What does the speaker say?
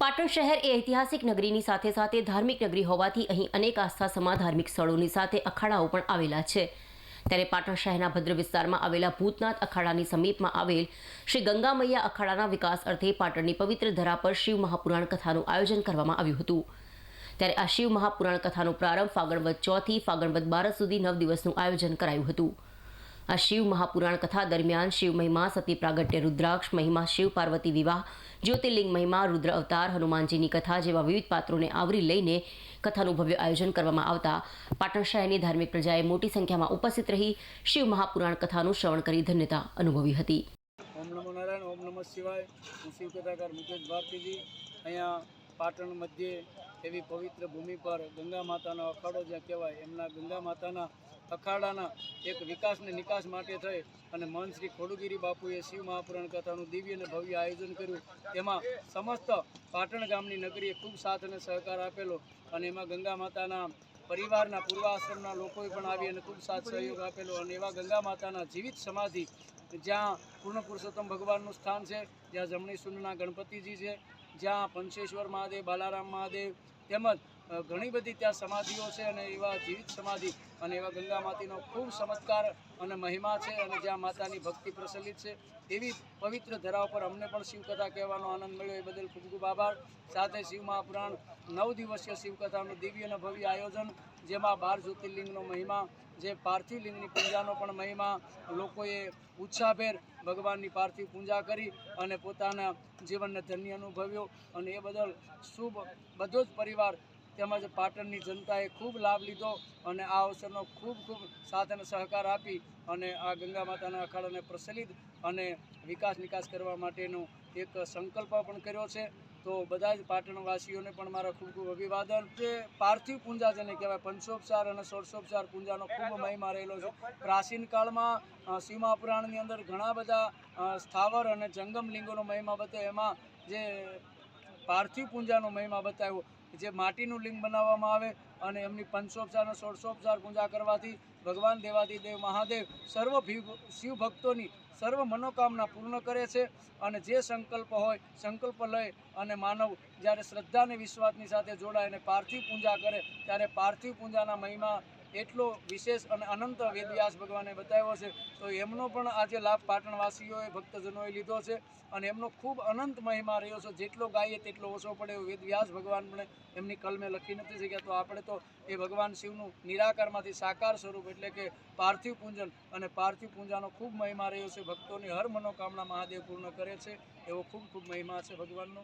પાટણ શહેર એ ઐતિહાસિક નગરીની સાથે સાથે ધાર્મિક નગરી હોવાથી અહીં અનેક આસ્થા સમા ધાર્મિક સ્થળોની સાથે અખાડાઓ પણ આવેલા છે. ત્યારે પાટણ શહેરના ભદ્ર વિસ્તારમાં આવેલા ભૂતનાથ અખાડાની સમીપમાં આવેલ શ્રી ગંગા મૈયા અખાડાના વિકાસ અર્થે પાટણની પવિત્ર ધરા પર શિવ મહાપુરાણ કથાનું આયોજન કરવામાં આવ્યું હતું. ત્યારે આ શિવ મહાપુરાણ કથાનો પ્રારંભ ફાગણવદ ચોથી ફાગણવદ બાર સુધી નવ દિવસનું આયોજન કરાયું હતું. આ શિવ મહાપુરાણ કથા દરમિયાન શિવ મહિમા, સતી પ્રાગટ્ય, રુદ્રાક્ષ મહિમા, શિવ પાર્વતી વિવાહ, જ્યોતિર્લિંગ મહિમા, રુદ્ર અવતાર, હનુમાનજીની કથા જેવા વિવિધ પાત્રોને આવરી લઈને કથાનું ભવ્ય આયોજન કરવામાં આવતા. પાટણ શહેરની ધાર્મિક પ્રજાએ મોટી સંખ્યામાં ઉપસ્થિત રહી શિવ મહાપુરાણ કથાનું શ્રવણ કરી ધન્યતા અનુભવી હતી. ઓમ નમો નારાયણ, ઓમ નમઃ શિવાય. હું શિવ કથાકાર મુકેશ ભારતીજી. અહીંયા પાટણ મધ્યે એવી પવિત્ર ભૂમિ પર ગંગા માતાનો અખાડો જ્યાં કહેવાય, એમના ગંગા માતાના અખાડાના એક વિકાસને નિકાસ માટે થઈ અને મન શ્રી ખોડુગીરી બાપુએ શિવ મહાપુરાણ કથાનું દિવ્ય અને ભવ્ય આયોજન કર્યું. તેમાં સમસ્ત પાટણ ગામની નગરીએ ખૂબ સાથ અને સહકાર આપેલો અને એમાં ગંગા માતાના પરિવારના પૂર્વાશ્રમના લોકોએ પણ આવી અને ખૂબ સાથ સહયોગ આપેલો અને એવા ગંગા માતાના જીવિત સમાધિ જ્યાં પૂર્ણ પુરુષોત્તમ ભગવાનનું સ્થાન છે, જ્યાં જમણી સુનના ગણપતિજી છે, જ્યાં પંચેશ્વર મહાદેવ, બાલારામ મહાદેવ તેમજ ઘણી બધી ત્યાં સમાધિઓ છે અને એવા જીવિત સમાધિ અને એવા ગંગા માતાનો ખૂબ ચમત્કાર અને મહિમા છે અને જ્યાં માતાની ભક્તિ પ્રચલિત છે. એવી પવિત્ર ધરા પર અમને પણ શિવકથા કહેવાનો આનંદ મળ્યો. એ બદલ ખૂબ ખૂબ આભાર. સાથે શિવ મહાપુરાણ નવ દિવસીય શિવકથાનું દિવ્ય અને ભવ્ય આયોજન, જેમાં બાર જ્યોતિર્લિંગનો મહિમા, જે પાર્થિવ લિંગની પૂજાનો પણ મહિમા, લોકોએ ઉત્સાહભેર ભગવાનની પાર્થિવ પૂજા કરી અને પોતાના જીવનને ધન્ય અનુભવ્યો. અને એ બદલ શુભ બધો જ પરિવાર તેમજ પાટણની જનતાએ ખૂબ લાભ લીધો અને આ અવસરનો ખૂબ ખૂબ સાથ અને સહકાર આપી અને આ ગંગા માતાના અખાડાને પ્રચલિત અને વિકાસ નિકાસ કરવા માટેનો એક સંકલ્પ પણ કર્યો છે. તો બધા જ પાટણવાસીઓને પણ મારા ખૂબ ખૂબ અભિવાદન. જે પાર્થિવ પૂંજા જેને કહેવાય, પંચોપચાર અને ષોડશોપચાર પૂંજાનો ખૂબ મહિમા રહેલો છે. પ્રાચીન કાળમાં પુરાણની અંદર ઘણા બધા સ્થાવર અને જંગમ લિંગોનો મહિમા બતાવ્યો. એમાં જે પાર્થિવ પૂંજાનો મહિમા બતાવ્યો જે માટીનું લિંગ બનાવવામાં આવે અને એમની પંચોપચાર અને ષોડશોપચાર પૂજા કરવાથી ભગવાન દેવાદિદેવ મહાદેવ સર્વ શિવ ભક્તોની સર્વ મનોકામના પૂર્ણ કરે છે અને જે સંકલ્પ હોય, સંકલ્પ લઈ અને માનવ જ્યારે શ્રદ્ધા અને વિશ્વાસની સાથે જોડાય અને પાર્થિવ પૂજા કરે, ત્યારે પાર્થિવ પૂજાના મહિમા એટલો વિશેષ અને અનંત વેદવ્યાસ ભગવાને બતાવ્યો છે. તો એમનો પણ આજે લાભ પાટણવાસીઓએ, ભક્તજનોએ લીધો છે અને એમનો ખૂબ અનંત મહિમા રહ્યો છે. જેટલો ગાઈએ તેટલો ઓછો પડે એવું વેદવ્યાસ ભગવાન પણ એમની કલમે લખી નથી શક્યા. તો આપણે તો એ ભગવાન શિવનું નિરાકારમાંથી સાકાર સ્વરૂપ એટલે કે પાર્થિવ પૂજન અને પાર્થિવ પૂજાનો ખૂબ મહિમા રહ્યો છે. ભક્તોની હર મનોકામના મહાદેવ પૂર્ણ કરે છે. એવો ખૂબ ખૂબ મહિમા છે ભગવાનનો.